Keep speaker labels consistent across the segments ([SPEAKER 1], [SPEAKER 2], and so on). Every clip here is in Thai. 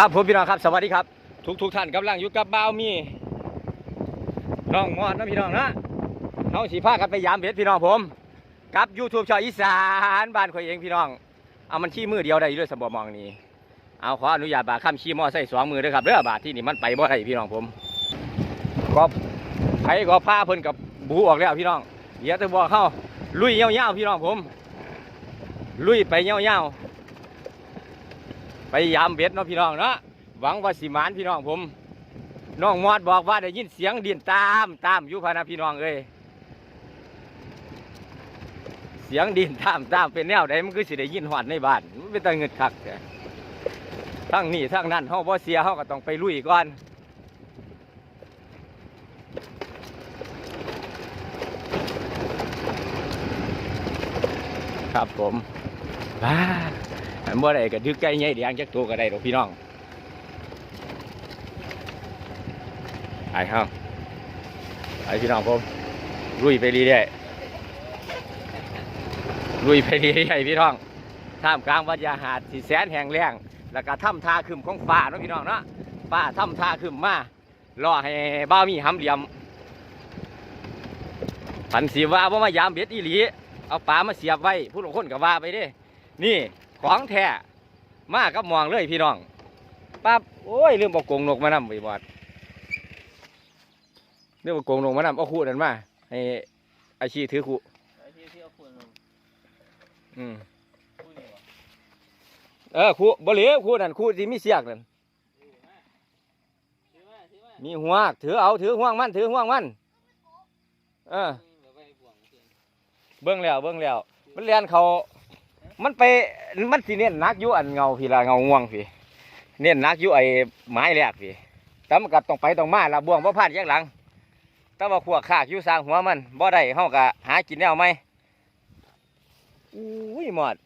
[SPEAKER 1] ครับผมพี่น้องครับ สวัสดีครับ ทุกทุกท่านกำลังอยู่กับบ่าวมีน้องมอดนะพี่น้องนะเขาสีผ้ากันไปยามเบ็ดพี่น้องผมกับยูทูบชาวอีสานบ้านข่อยเองพี่น้องเอามันชี้มือเดียวได้ด้วยสมบมองนี้เอาขออนุญาตบาข้ามชี้มอใส่สองมือด้วยครับเด้อบาดที่นี่มันไปบ่ได้พี่น้องผมก็ไผก็ผ้าเพิ่นกับบูออกแล้วพี่น้องเดี๋ยวจะบอกเข้าลุยเงี้ยวๆพี่น้องผม ลุยไปเงี้ยวๆ ไปยามเบ็ดเนาะพี่น้องเนาะหวังว่าสิหมานพี่น้องผมน้องมอดบอกว่าได้ยินเสียงดินตามตามอยู่พะนะพี่น้องเอ้ยเสียงดินตามตามเป็นแนวใดมันคือสิได้ยินหอดในบ้านมันเป็นตาเงิดคักทั้งนี้ทั้งนั้นเฮาบ่เสียเฮาก็ต้องไปลุยก่อนครับผมบ้า อันบ่ได้ก็ดึกไก่ใหญ่แดงจักตัวก็ได้ดอกพี่น้องไอ้ห้าไอ้พี่น้องผมลุยไปเรื่อยๆลุยไปเรื่อยๆพี่น้องท่ามกลางบรรยากาศที่แสนแห่งแรงแล้วก็ถ้ำท่าขึ้นของฟ้าเนาะพี่น้องเนาะฟ้าถ้ำท่าขึ้นมารอให้บ้ามีห้ำเหลี่ยมผันสีว่าว่ามายามเบ็ดอีหลีเอาปลามาเสียบไว้ผู้หลงคนก็ว่าไปเด้ นี่ ของแท้มากับมองเลยพี่น้องปั๊บโอ้ยลืมเอากงนกมานำไปบอดลืมเอากงนกมานำเอาคู่นั่นมาให้อาชีถือคู่
[SPEAKER 2] อื
[SPEAKER 1] มเออคู่บ่เหลียวคู่นั่นคู่ที่มีเสียกนั่นมีหัวถือเอาถือห่วงมันถือห่วงมันเออ
[SPEAKER 2] เบ่วงเสียง
[SPEAKER 1] เบิ่งแล้วเบิ่งแล้วมันเรียนเขามันไป มันสิเน้นหนักอยู่อันเงาพี่ละเงาง่วงพี่เน้นหนักอยู่ไอ้ไม้แรกพี่แต่มันก็ต้องไปต้องมาละบ่วงบ่พลาดแยกหลังแต่ว่าขวกขากอยู่สร้างหัวมันบ่ได้เฮาก็หากินแนวไหมอุ้ยหมอด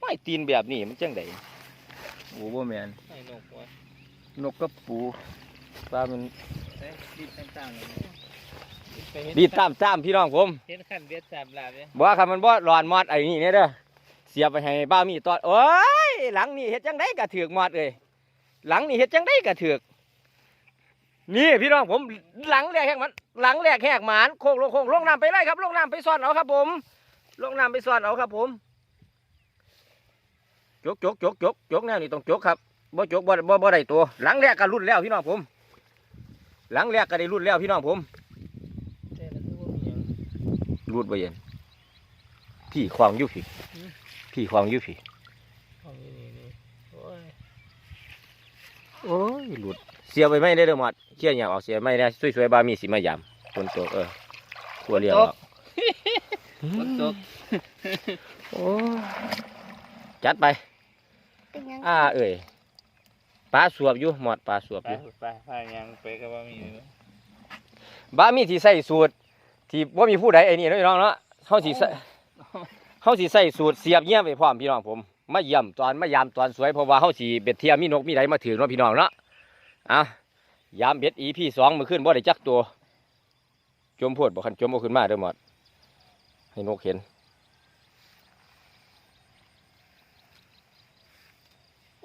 [SPEAKER 1] ไม่ตีนแบบนี้มันจังไดโอ้บ่แม่น
[SPEAKER 2] ไอ้นกวะ
[SPEAKER 1] นกกระปูปลามัน
[SPEAKER 2] ไอ้ดีดต่างๆเลยไปเห็น
[SPEAKER 1] ดีดตามตามพี่น้องผม
[SPEAKER 2] เห็นขันเบียดสามลาบเลย
[SPEAKER 1] บ่ครับมันบ่ร้อนมอดไอ้นี่เนี่ยเด้อ เสียบไปให้บ้ามีตอดโอ้ยหลังนี่เฮ็ดจังได๋ก็ถือกมอดเอ้ยหลังนี่เฮ็ดจังได๋ก็ถือกนี่พี่น้องผมหลังแรกแหกมันหลังแรกแหกหมานโคกลงโคกลงน้ำไปเลยครับลงน้ำไปซ่อนเอาครับ ผมลงน้ำไปซ่อนเอาครับ ผมจกจกจกจกจกแนวนี่ต้องจกครับบ่จกบ่บ่บ่ได้ตัว หลังแรกก็รุ่นแล้วพี่น้องผม หลังแรกก็ได้รุ่นแล้วพี่น้องผม
[SPEAKER 2] แต่ละคือว่ามีหยัง
[SPEAKER 1] รูดไปเย็นพี่ควางอยุพี่ พี่ควางอยุพี่
[SPEAKER 2] ของนี่นี่นี่โอ้ย
[SPEAKER 1] โอ้ยหลุดเสียไปไม่ได้เด้อหมดเชี่ยอย่างออกเสียไม่ได้สวยๆบามีสิมายามคนโตเออขัวเรียงออก
[SPEAKER 2] ฝนตก
[SPEAKER 1] โอ้ยจัดไป
[SPEAKER 3] เป็นยัง
[SPEAKER 1] อ่าเอ่ยปลาสวบอยู่หมดปลาสวบ
[SPEAKER 2] ไป
[SPEAKER 1] อยู่
[SPEAKER 2] ไปไปยังไปก็ว่ามีอยู่
[SPEAKER 1] บามีที่ใส่สูตรที่ว่ามีผู้ใดไอ้นี่เนาะพี่น้องเนาะเขาสิใส่ เขาสิใส่สูตรเสียบเยี่ยมไปพร้อมพี่น้องผมมาเยี่ยมตอนมายามตอนสวยเพราะว่าเขาสิเบ็ดเทียมมีนกมีไรมาถือเนาะพี่น้องเนาะอะยามเบ็ดอีพี่สองมือขึ้นบ่ได้จักตัว จมโพดบ่คันจมบ่ขึ้นมาเด้อหมดให้นกเห็น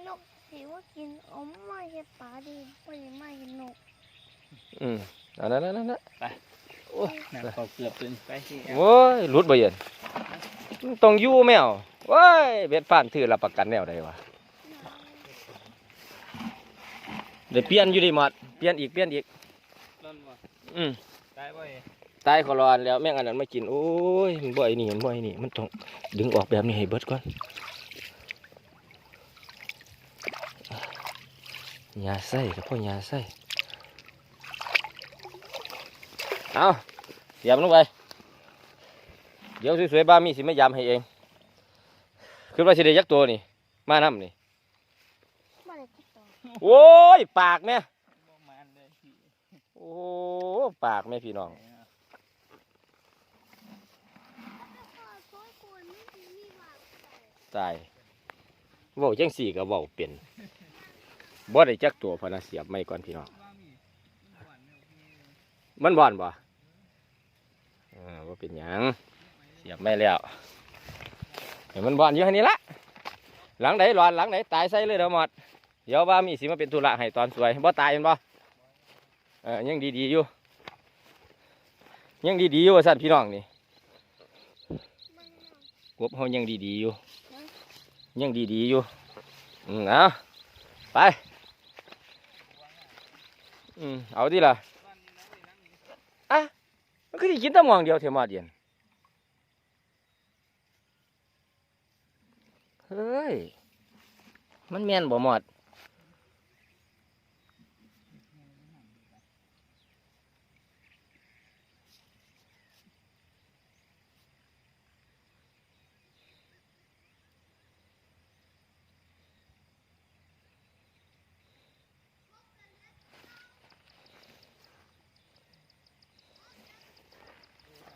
[SPEAKER 3] นกสิว่ากินอมไม่ใช่ปลาดีไม่ใช่ไม่ใช่นก
[SPEAKER 1] อืมอันนั้นนั่นนั่น
[SPEAKER 2] น้ำเขาเกือบตึงไปที่
[SPEAKER 1] โอ้ยหลุดบ่เย็น ต้องอยู่แมวโอ้ยเบ็ดฟานถือรับประกันแนวใดวะเดี๋ยวเปลี่ยนอยู่ดิหมดเปลี่ยนอีกเปลี่ยนอีก
[SPEAKER 2] นั่นวะ
[SPEAKER 1] อืม
[SPEAKER 2] ตายบ่อย
[SPEAKER 1] ตายขอรอนแล้วแม่งอันนั้นมากินโอ้ยมันบ่อยนี่มันบ่อยนี่มันต้องดึงออกแบบนี้ให้เบิดก่อนยาใส่กับพ่อยาใส่เอาเสียบลงไป เดี๋ยวสวยๆบ้ามีสิไม่ยำให้เอง คือว่าสิได้ยักตัวนี่ มานํนี่
[SPEAKER 3] ไม่ได้ติดต่อ
[SPEAKER 1] โอ้ย ปากแม่
[SPEAKER 2] บ่มานเลยพี่
[SPEAKER 1] โอ้ปากแม่พี่น้อง ตายเว้าจังสี่ก็เว้าเป็นบ่ได้จักตัวพะนะเสียบไม่ก่อนพี่น้อง มันบ่อนบ่อ่าว่าเป็นหยัง เสียบไม่แล้วเห็นมันบอนอยู่แค่นี้ละหลังไหนหลอนหลังไหนตายใส่เลยเด้อหมดเดี๋ยวว่ามีสิมาเป็นธุระให้ตอนสวยบ่ตายเห็นบ่เออยังดีๆอยู่ยังดีๆอยู่สั่นพี่น้องนี่กบเขายังดีๆอยู่ยังดีๆอยู่อืมเอาไปอืมเอาดิล่ะอะมันคือที่กินแตะมองเดียวเทมาเดียนเฮ้ย มันแม่นบ่หมด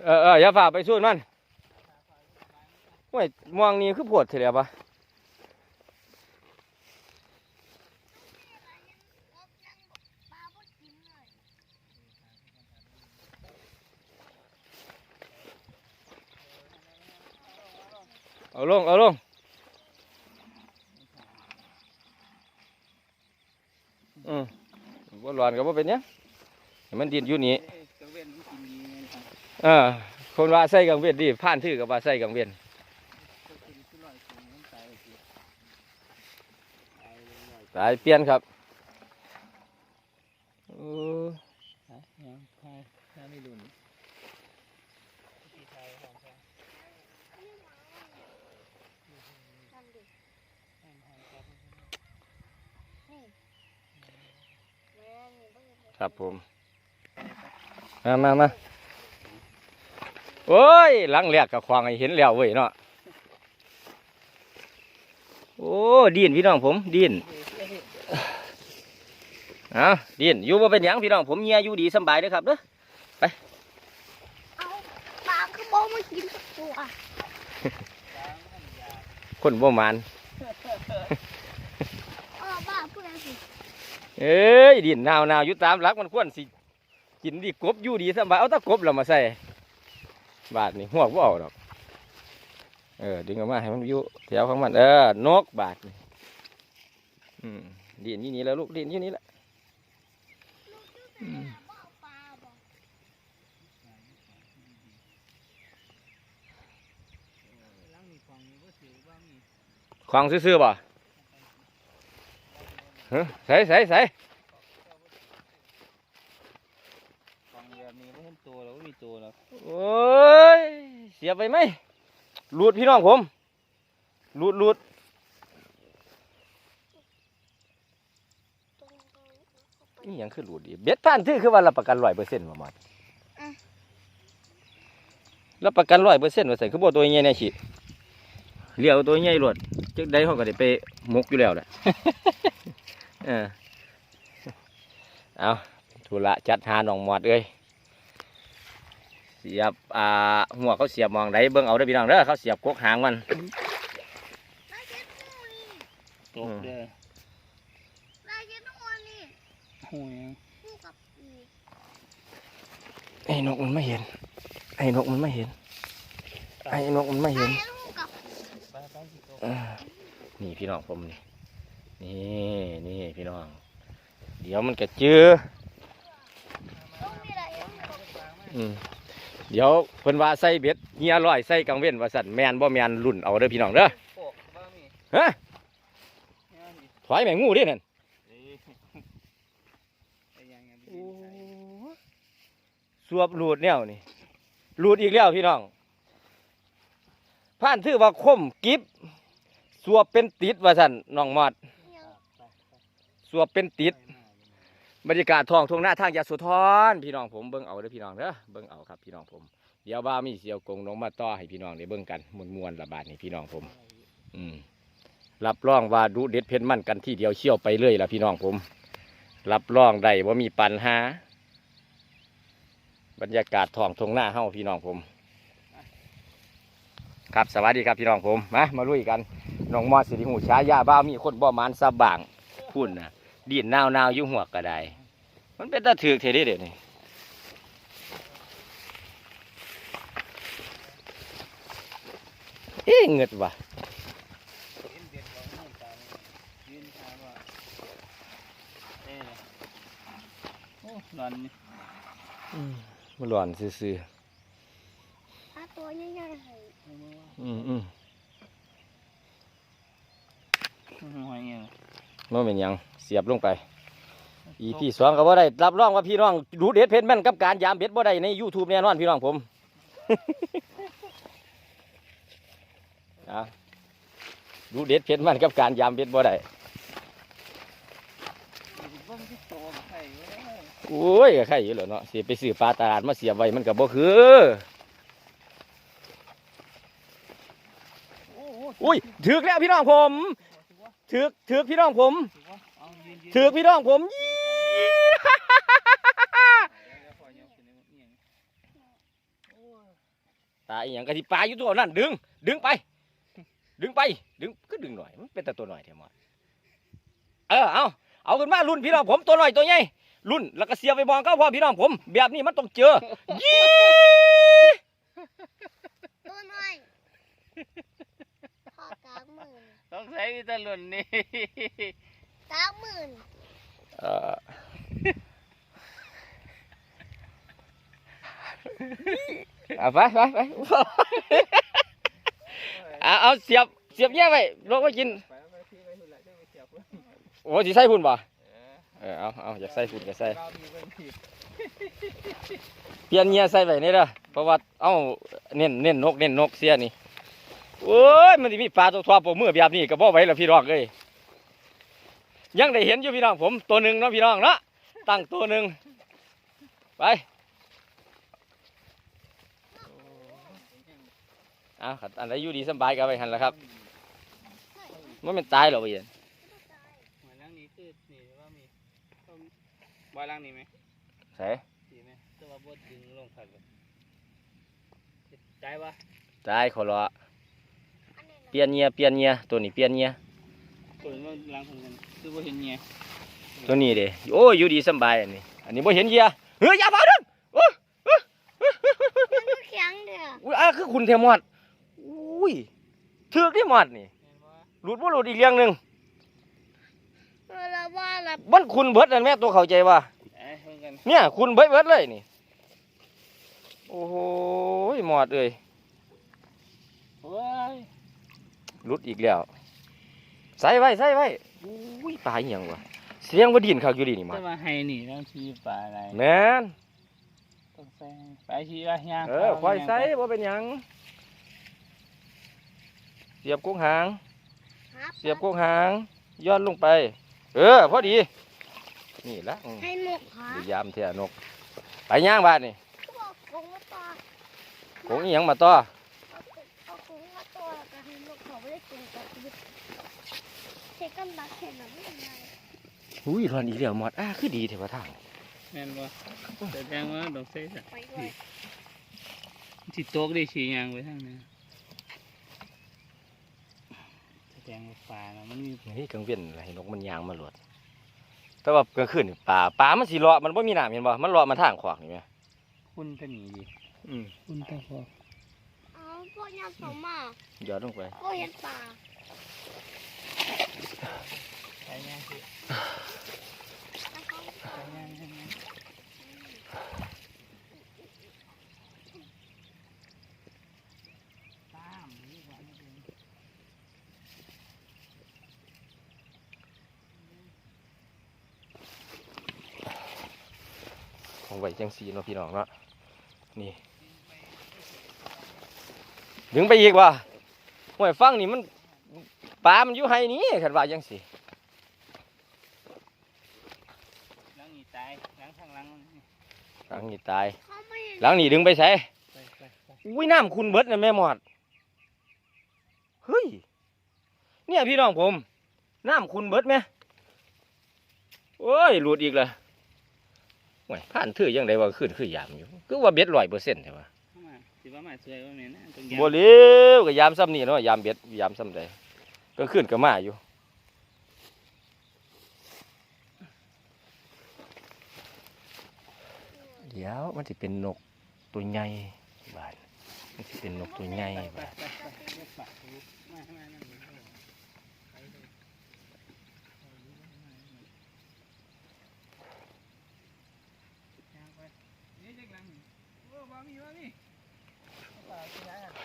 [SPEAKER 1] เออเอออย่าฝ่าไปสู้มันโอ้ยมองนี่คือปวดเสียปะ
[SPEAKER 3] ปลาบ่กินเลย
[SPEAKER 1] เอาลงเอาลงอืมบ่ร้อน ก็บ่เป็นเนี้ยมันดินอยู่นี้
[SPEAKER 2] เอ
[SPEAKER 1] อคนว่าใส่กังเวียนดีผ่านถือกับว่าใส่กังเวียน
[SPEAKER 2] ตายสิตายเลยลอย
[SPEAKER 1] สายเปลี่ยนครับเออ
[SPEAKER 2] ฮะยังพายน้าไม่ดุนที่ไทยของแท้
[SPEAKER 3] นั่นดิ
[SPEAKER 2] ห้ามห้ามครับ
[SPEAKER 3] นี่แม่นี่บ่เห็นเลย
[SPEAKER 1] ครับผม มามามาโอ้ยหลังแรกกับควางให้เห็นแล้วเว้ยเนาะ โอ้ดินพี่น้องผมดินเอาดินอยู่บ่เป็นหยังพี่น้องผมเงียอยู่ดีสำบายเด้อครับเด้อ
[SPEAKER 3] เอาปลาคือบ่มากินสักตัว
[SPEAKER 1] คนบ่มาน
[SPEAKER 3] เออบ้าพูดอะไรสิ
[SPEAKER 1] เอ้ยดินหนาวหนาวอยู่ตามหลักมันควรสิกินดีกบอยู่ดีสบายเอาตะกบเรามาใส่บาทนี่หัวบ่เอาดอกเออดึงออกมาให้มันอยู่แถวของมันเออนกบาทนี่อดินยู่นี่แล้วลูกดินยู่นี่แหละ
[SPEAKER 3] ข้า
[SPEAKER 2] งมีของมีก็ถือว่ามี
[SPEAKER 1] ควางซื่อๆบ่เฮ้ย ใส่ใส่ใส่
[SPEAKER 2] ของแบบนี้ไม่เห็นตัวแล้วไม่มีตัวแล้ว
[SPEAKER 1] โอ้ย เสียไปไหมหลุดพี่น้องผมหลุดหลุด
[SPEAKER 3] ตรงตรง
[SPEAKER 1] นี่ยังคือหลุดดีเบ็ดผ่านถือคือว่ารับประกันร้อยเปอร์เซ็นต์ประมาณรับประกันร้อยเปอร์เซ็นต์ว่าใส่คือบ่ตัวใหญ่แน่ชิเลี้ยวตัวใหญ่หลดจึกได้เขาก็ได้ไปมกอยู่แล้วแหละ เออเอาธุระจัดหาหนองหมอดเอ้ยเสียบอ่าหัวเขาเสียบมองไดเบิ่งเอาได้อพี่น้องเด้อเขาเสียบกกหางมัน
[SPEAKER 3] ได้เจ็ดหูนี่
[SPEAKER 2] ตกเด้อ
[SPEAKER 3] ได้เจ็ดหูนี่
[SPEAKER 2] หูยัง
[SPEAKER 3] คู่กับอีก
[SPEAKER 1] ไอ้นกมันไม่เห็น ไอ้นกมันไม่เห็น ไอ้นกมันไม่เห็น
[SPEAKER 3] ได้คู่กับ
[SPEAKER 2] ไปไปสิตก
[SPEAKER 1] อ่านี่พี่น้องผมนี่ นี่นี่พี่น้อง เดี๋ยวมันก็เจอ
[SPEAKER 3] ตระยังกับ
[SPEAKER 1] อืมเดี๋ยวเพิ่นว่าใส่เบ็ดเฮียร้อยใส่กังเว้นว่าสันแมนบ่แมนรุ่นเอาเด้อพี่น้องเด้อฮะถอยแมงงูดินั่น
[SPEAKER 2] เอ้ย
[SPEAKER 1] สวบหลุดแนวนี่หลุดอีกแล้วพี่น้องผ่านถือว่าคมกิบสวบเป็นติดว่าสันน้องมอด สวบเป็นติด บรรยากาศทองทุ่งหน้าทางยาสุทรพี่น้องผมเบิ่งเอาเด้อพี่น้องเด้อเบิ่งเอาครับพี่น้องผมเดี๋ยวบ้ามีเสียวกงลงมาต่อให้พี่น้องได้เบิ่งกันมวนมวนระบาดนี่พี่น้องผม อืมรับรองว่าดูเด็ดเพ็นมั่นกันที่เดียวเชี่ยวไปเลยละพี่น้องผม รับรองได้ว่ามีปัญหาบรรยากาศทองทงหน้าเฮ้าพี่น้องผม ครับสวัสดีครับพี่น้องผมมามาลุยกันน้องมอสิริหูช้ายาบ้ามีคนบ่มานซาบาง คุณนะดีนนาวนาวยุ่หัวกระไดมันเป็นตาถือเทเดีเดี๋ยวยเอ๊ะเงิดวะ
[SPEAKER 2] หลอน
[SPEAKER 1] มันร้อนซื่อ
[SPEAKER 3] ตัวใหญ่ๆ
[SPEAKER 2] อืมอื
[SPEAKER 1] ม
[SPEAKER 2] หอยเงี้ย
[SPEAKER 1] มันเป็นหยังเสียบลงไป อีพี่สองก็บ่ได้รับรองว่าพี่น้องดูเด็ดเพชรแม่นกับการยามเบ็ดบ่ได้ใน YouTube แน่นอนพี่น้องผมเอาดูเด็ดเพชรแม่นกับการยามเบ็ดบ่ได้
[SPEAKER 2] บ้องที่โตมาไข่ไว้ได้
[SPEAKER 1] โอ้ยก็ใครอยู่แล้วเนาะสิไปซื้อปลาตลาดมาเสียบไว้มันก็บ่คือ
[SPEAKER 2] โอ้โห
[SPEAKER 1] อุ้ยถึกแล้วพี่น้องผม ถึกถึกพี่น้องผม
[SPEAKER 2] ถือว่าเอายืนยืน
[SPEAKER 1] ถึกพี่น้องผมยี่
[SPEAKER 2] แล้วพอเงี้ยขึ้นในเงี้ย
[SPEAKER 1] ตายอหย่างกะที่ปลาอยู่ตัวนั่นดึง ดึงไป ดึงไป ดึงก็ดึงหน่อยมันเป็นแต่ตัวหน่อยเท่ามั้เออเอาเอาขึ้นมารุ่นพี่น้องผมตัวหน่อยตัวใหญ่รุ่นแล้วก็เสียบไปมองก็พอพี่น้องผม แบบนี้มันต้องเจอยี่
[SPEAKER 3] ตัวน้อยพ่อกางหมื่น
[SPEAKER 2] ต้องใช้วิตาลุนนี่
[SPEAKER 3] กางหมื่น
[SPEAKER 1] เออเอาไปไปไปเอาเอาเสียบเสียบแย่ไปลงไปกิน
[SPEAKER 2] ไปไปที่ไปหุ่นละได้ไปเสียบ
[SPEAKER 1] โอ้สิใส่พุ่นบ่
[SPEAKER 2] เออ
[SPEAKER 1] เออเอาเอาอยากใส่พุ่นก็ใส่
[SPEAKER 2] เรามีเบิ้งผิด
[SPEAKER 1] เปลี่ยนเงียใส่ไว้นี่เด้อเพราะว่าเอาเน้นเน้นนกเน้นนกเสียนี่ โอ้ยมันสิมีปลาตัวทอปมือแบบนี้ก็บ่ไหวแล้วพี่น้องเอ้ยยังได้เห็นอยู่พี่น้องผมตัวหนึ่งเนาะพี่น้องเนาะตั้งตัวหนึ่งไปเอาขัดอันใดอยู่ดีสำบายก็เอาไปหันละครับมันเป็นตายหรอกเพี่น
[SPEAKER 2] หอยล่างนี้คือนี่ว่ามีต้องบอยล่างนี้ไหม
[SPEAKER 1] ใส่
[SPEAKER 2] ดีไหมตัวว่าบดดึงลงผักเลยใจปะ
[SPEAKER 1] ตายขอรอ
[SPEAKER 3] อันนี้
[SPEAKER 1] เป ลี่ยนเงียเปลี่ยนเงียตัวนี้เปลี่ยนเงีย
[SPEAKER 2] ตัวนี้มันล้างคนกันคือว่าเห็นเงี้ย
[SPEAKER 1] ตัวนี้เด้โอ้ยอยู่ดีสำบายอันนี้ อันนี้บ่เห็นเหยียเฮ้ยอย่ามาเด้อโอ้ย
[SPEAKER 3] มันก็แข็งเด้อ
[SPEAKER 1] อุ้ยอะคือคุณเทมอดอุ้ยถือกที่มอดนี่
[SPEAKER 2] เห็นปะ
[SPEAKER 1] หลุดบ่หลุดอีกเรื่องหนึง
[SPEAKER 3] เวลาว่าละ
[SPEAKER 1] มันคุณเบิดนั่นแม่ตัวเข้าใจว่า
[SPEAKER 2] เอ้ยเหมือนกัน
[SPEAKER 1] เนี่ยคุณเบิดเบิดเลยนี่โอ้โหหมอดเอ้ย
[SPEAKER 2] โอ้ย
[SPEAKER 1] หลุดอีกแล้ว ใส่ไว้ใส่ไว้อุ้ยปลาอีหยังวะเสียงบ่ดินคักอยู่ดีนี่มา
[SPEAKER 2] จะมาให้นี่ต้องชี้ปลาอะไร
[SPEAKER 1] แม่น
[SPEAKER 2] ต้องใส่ไปชี้ว่าย่าง
[SPEAKER 1] เออควายใส่บ่เป็นหยัง เสียบกุ้งหาง
[SPEAKER 3] หา
[SPEAKER 1] เสียบกุ้งหางย้อนลงไป เออพอดี นี่ละอืม
[SPEAKER 3] ให้นกหา
[SPEAKER 1] พยายามเทียนก ไปย่างบ้านนี่
[SPEAKER 3] เขาบอกกงมาต่อ
[SPEAKER 1] คงอีหยังมาต่อ
[SPEAKER 3] เอาเอาก งมาต่อแล้วก็ให้นกเขาไม่ได้กินกับชีวิตเทกันบักเห็นหรือไม่ยังไง
[SPEAKER 1] อุ้ยรอนอีเดียวหมดอ่าคือดีเถอะว่าทาง
[SPEAKER 2] แม่นปะแสดงว่าต้องใส่สัก
[SPEAKER 3] ไปด้วย
[SPEAKER 2] ที่โต๊ะได้ชี้ยางไว้ทางนี้แสดงว่าปลาน่ะมันมี
[SPEAKER 1] นี่กังเวียนอะไรนกมันยางมาหลดแต่ว่ากลางคืนนี่ป่าป่ามันสีเลาะมันไม่มีน้ำเห็นบ่มันเลาะมาทางขวางนี่ไหม
[SPEAKER 2] คุณตะหนีดิ
[SPEAKER 1] อืม
[SPEAKER 2] คุณตะพอ
[SPEAKER 3] เอา พวกยามสมมา
[SPEAKER 1] ย้อนลงไป
[SPEAKER 3] พวกเห็นป่า
[SPEAKER 2] ใส่ยางสิ
[SPEAKER 3] แล้วเขา
[SPEAKER 2] ใส่ยางใส่ยางตามนี่หวานจริง
[SPEAKER 1] ของไว้จังสีเนาะพี่น้องเนาะนี่ ดึงไปอีกว่ะห่วยฟังนี่มันปลามันอยู่ไห้นี้ขันว่าจังสี
[SPEAKER 2] ล้างนี่ตายล้างข้างหล้างมันนี่
[SPEAKER 1] หลังนี่ตาย
[SPEAKER 3] ห
[SPEAKER 1] ลังนี่ดึงไปใส่อุ้ยน้ำคุณเบิดนะแม่หมอดเฮ้ยเนี่ยพี่น้องผมน้ำคุณเบิดไหมโอ้ยหลุดอีกเลยโอ้ยผ่านถือยังไงว่าขึ้นคือยามอยู่ คือว่าเบ็ดร้อยเปอร์เซ็นต์ใช่ปะ
[SPEAKER 2] เข้ามา สิว่ามาสวยว่าแม่นนะต้อง
[SPEAKER 1] บ่เลี้ยวกับยามซ้ำนี่เนาะยามเบ็ดยามซ้ำใดก็ขึ้นก็มาอยู่เดี๋ยวมันจะเป็นนกตัวใหญ่บานมันจะเป็นนกตัวใหญ่บาน
[SPEAKER 2] ไปไปเรียกปากลูกมามานั่นนี่ไปเลย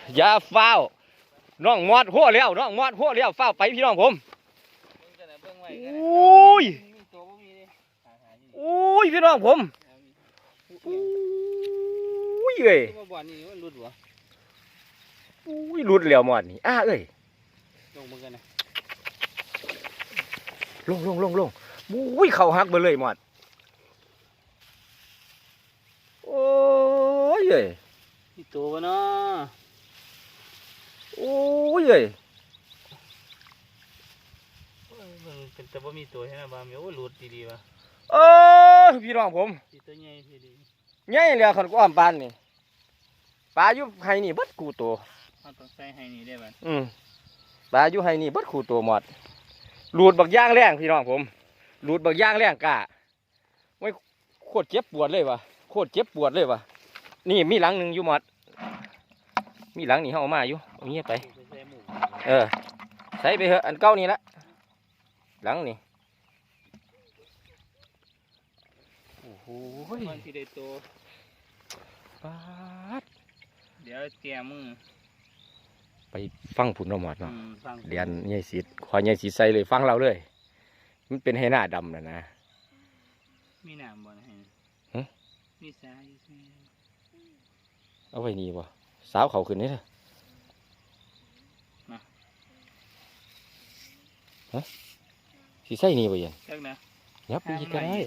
[SPEAKER 1] น อย่าเฝ้าวน้องมอดหัวแล้วน้องมอดหัวแล้วเฝ้าวไปพี่น้องผม
[SPEAKER 2] เบิ่งกันนะเบิ่งไว้
[SPEAKER 1] โอ
[SPEAKER 2] กันนะ้
[SPEAKER 1] ย
[SPEAKER 2] มีตัวบ่มีเด้หาหาอยู่
[SPEAKER 1] โอ้ยพี่น้องผม
[SPEAKER 2] เอามี
[SPEAKER 1] โอ้ยเอ้ย
[SPEAKER 2] ตัวบ่บ่อนนี่มันหลุดบ่
[SPEAKER 1] โอ้ยหลุดแล้วมอดนี่อ้าเอ้ย
[SPEAKER 2] ลงเบิ่งกันนะ
[SPEAKER 1] ลงลงลงลงโอ้ยเข่าหักไปเลยมอดโอ้ยเอ้ย
[SPEAKER 2] มีตัวบ่เนาะ
[SPEAKER 1] โอ้ยเอ้ย
[SPEAKER 2] เอ้ยเบิ่งเป็นแต่บ่มีตัวใช่ไหมบ่ามีโอ้หลุดดีๆว่ะ
[SPEAKER 1] เออพี่น้องผม
[SPEAKER 2] มีตัวใหญ่ทีดี
[SPEAKER 1] ใหญ่แล้วขันก็อ้อมปานนี่ปลาอยู่ไห้นี่เบิดกูโต
[SPEAKER 2] เฮาต้องใส่ให้นี่ได้บัด
[SPEAKER 1] อืมปลาอยู่ไห้นี่เบิดขู่ตัวหมดหลุดบักย่างแรงพี่น้องผมหลุดบักย่างแรงกะไว้ยโคตรเจ็บปวดเลยวะโคตรเจ็บปวดเลยวะนี่มีหลังหนึ่งอยู่หมดมีหลังนี่เฮาเอามาอยู่ เอาเงี้ยไป
[SPEAKER 2] ไปใส่หมู
[SPEAKER 1] เออ ใส่ไปเถอะ อันเก่านี่ละ หลังนี่ โอ้โห
[SPEAKER 2] มันสิได้ตัว
[SPEAKER 1] ปาด
[SPEAKER 2] เดี๋ยวแกมือ
[SPEAKER 1] ไปฟังผุนเอาหมด
[SPEAKER 2] อื
[SPEAKER 1] เนาะ
[SPEAKER 2] มฟัง
[SPEAKER 1] เรียนยายสิทธิ์ขอยายสิทธิ์ใส่เลยฟังเราเลย มันเป็นให้หน้าดำนะนะ
[SPEAKER 2] มีน้ำบ่นะฮะ
[SPEAKER 1] หึ
[SPEAKER 2] มีสายอยู่ซี่
[SPEAKER 1] เอาไว้นี่บ่สาวเขาขึ้นนี่เถอะ ฮะสิใส่นี่บ่เย็น
[SPEAKER 2] จักนะ
[SPEAKER 1] ยับไปอีกก็ได้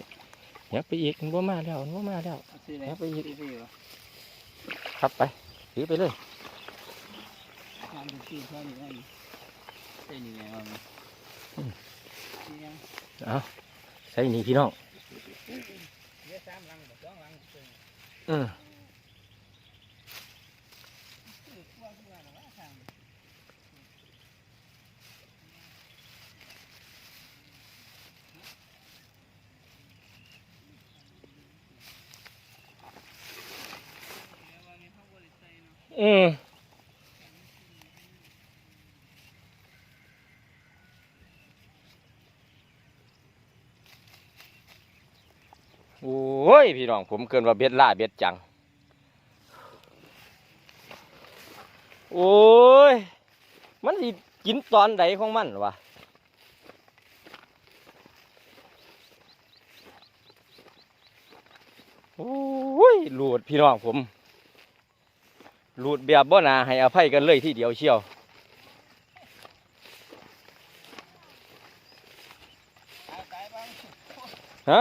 [SPEAKER 1] ยับไปอีกมันบ่มาแล้วมันบ่มาแล้ว
[SPEAKER 2] เอาสิได้
[SPEAKER 1] เอาไปอีก
[SPEAKER 2] สิสิบ่
[SPEAKER 1] ครับไปถือไปเลย
[SPEAKER 2] น้ำดูสิเท่านี้อันนี้ใส่นี่ไงว่ามัน
[SPEAKER 1] อืม
[SPEAKER 2] นี่ยัง
[SPEAKER 1] เอาใส่นี่พี่น้อง
[SPEAKER 2] เดี๋ยวสามหลังบ่สองหลังเพิ่น
[SPEAKER 1] อืม
[SPEAKER 2] ว่าคือว่าน่ะว่าทาง
[SPEAKER 1] อืมโอ้ย พี่น้อง ผมเกินว่าเบ็ดล่าเบ็ดจัง โอ้ย มันสิกินตอนใดของมันวะโอ้ยหลุดพี่น้องผม หลุดแบบบ่นาให้อภัยกันเลยทีเดียวเชียว ฮะ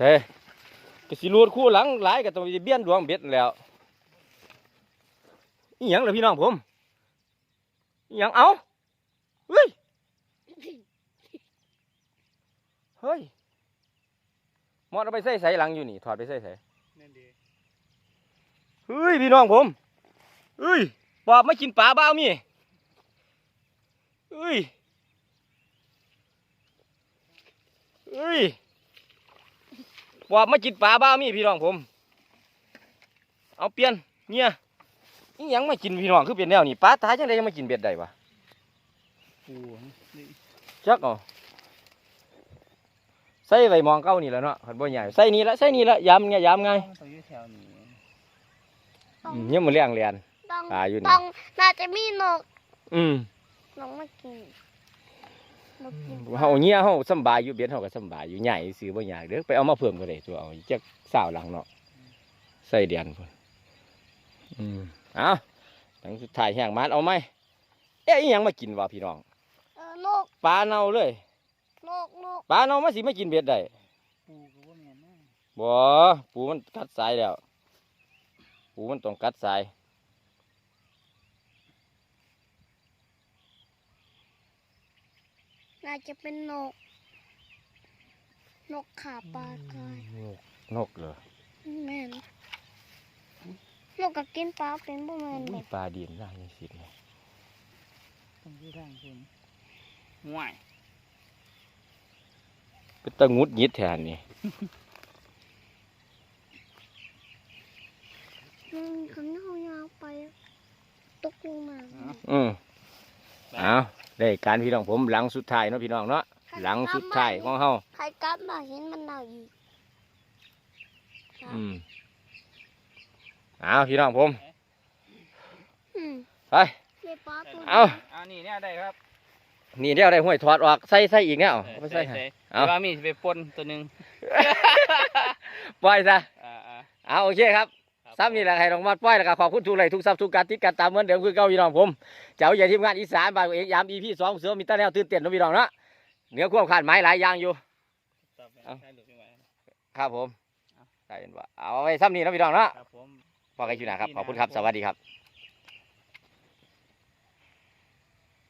[SPEAKER 1] เฮ้ยกสิรูดคู่หลังหลายก็ต้องเบี้ยนดวงเบ็ดนั่นแล้วอีหยังเหรอพี่น้องผมอีหยังเอาเฮ้ย เฮ้ย มอดเอาไปใส่ใส่หลังอยู่นี่ ถอดไปใส่ใส่
[SPEAKER 2] นั่นดี
[SPEAKER 1] เฮ้ยพี่น้องผมเฮ้ยปอบไม่กินปลาบ้าวมีเฮ้ยเฮ้ยปอบไม่กินปลาบ้าวมีพี่น้องผม เอาเปลี่ยนเนี่ยนี่ยังไม่กินพี่น้องคือเป็นแนวนี่ปลาตายจังไดยังไม่กินเบ็ดได้วะ
[SPEAKER 2] ปูนี่
[SPEAKER 1] จักเอา ใส่ไว้หมองเก้านี่แหล้วเนาะขันบ่ใหญ่ใส่นี่ละใส่นี่ละยำไงยำไง
[SPEAKER 2] มันต้องอยู่แถวนี้
[SPEAKER 1] อืมเนี่ยมันเลี้ยงเรียน
[SPEAKER 3] ต้อง
[SPEAKER 1] ปลาอยู่นี่
[SPEAKER 3] ต้องน่าจะมีนก
[SPEAKER 1] อืม
[SPEAKER 3] นกมากินนกกิน
[SPEAKER 1] เฮาเงี้ยเฮาสำบายอยู่เบ็ดเฮาก็สำบายอยู่ใหญ่ซื้อบ่ยากเด้อไปเอามาเพิ่มก็ได้ตัวเอาจักสาวหลังเนาะใส่เดียนพุ่นอืมเอาหลังสุดท้ายแห้งมันเอาไหมเอ๊ะอีหยังมากินวะพี่น้อง
[SPEAKER 3] เออนก
[SPEAKER 1] ปลาเน่าเลย
[SPEAKER 3] นกนก
[SPEAKER 1] ปลาเน่ามาสิมากินเบ็ดได้
[SPEAKER 2] ปูก็บ่แม่นนะ
[SPEAKER 1] บ่ปูมันกัดสายแล้วปูมันต้องกัดสาย
[SPEAKER 3] น่าจะเป็นนก นกขาปลากาย
[SPEAKER 1] นกเหรอ
[SPEAKER 3] แม่นนกก็กินปลาเป็นบ่แม่น
[SPEAKER 1] อุ้
[SPEAKER 3] บ่
[SPEAKER 1] ยปลาดินได้ยังสิเนี่ย
[SPEAKER 2] ต้องอยู่ทางคุณห่วย
[SPEAKER 1] เป็นตะงุดหยิดแทนนี่
[SPEAKER 3] มันขันเอายาวไปตกลงมา
[SPEAKER 1] อืมเอาได้การพี่น้องผมหลังสุดท้ายเนาะพี่น้องเนาะหลังสุดท้ายของเฮา
[SPEAKER 3] ใครกลับมาเห็นมันเอาอีกครับ
[SPEAKER 1] อืมเอาพี่น้องผม
[SPEAKER 3] อืม
[SPEAKER 1] ไป
[SPEAKER 3] ในปลาตัว
[SPEAKER 1] เอา
[SPEAKER 2] เอานี่เนี่ยได้ครับ
[SPEAKER 1] นี่เดี๋ยวได้ห้วยถอดออกใส่ใส่อีกแล้วเอาไปใส่ให้เอา
[SPEAKER 2] แต่ว่ามีสิไปปนตัวหนึง
[SPEAKER 1] ปล่อยซะ
[SPEAKER 2] อ่าอ่า
[SPEAKER 1] เอาโอเคครับ
[SPEAKER 2] ครับ
[SPEAKER 1] ซ้ำนี่แหละให้น้องมอดปล่อยแล้วก็ขอบคุณทุกเลยทุกซับทุกการติดการตามเหมือนเดิมคือเก่าพี่น้องผมเจ้าใหญ่ทีมงานอีสานบานเอกยามอีพีสองเสือมีตาแนวตื่นเต้นเนาะพี่น้องเนาะเหนือความคาดหมายหลายอย่างอยู่
[SPEAKER 2] ต่อไป
[SPEAKER 1] เอา
[SPEAKER 2] ใช้หลุดไม่ไหว
[SPEAKER 1] ครับผมได้เห็นว่าเอาไว้ซ้ำนี่เนาะพี่น้องเนาะ
[SPEAKER 2] ครับผม
[SPEAKER 1] พอกันอยู่นะครับขอบคุณครับสวัสดีครับ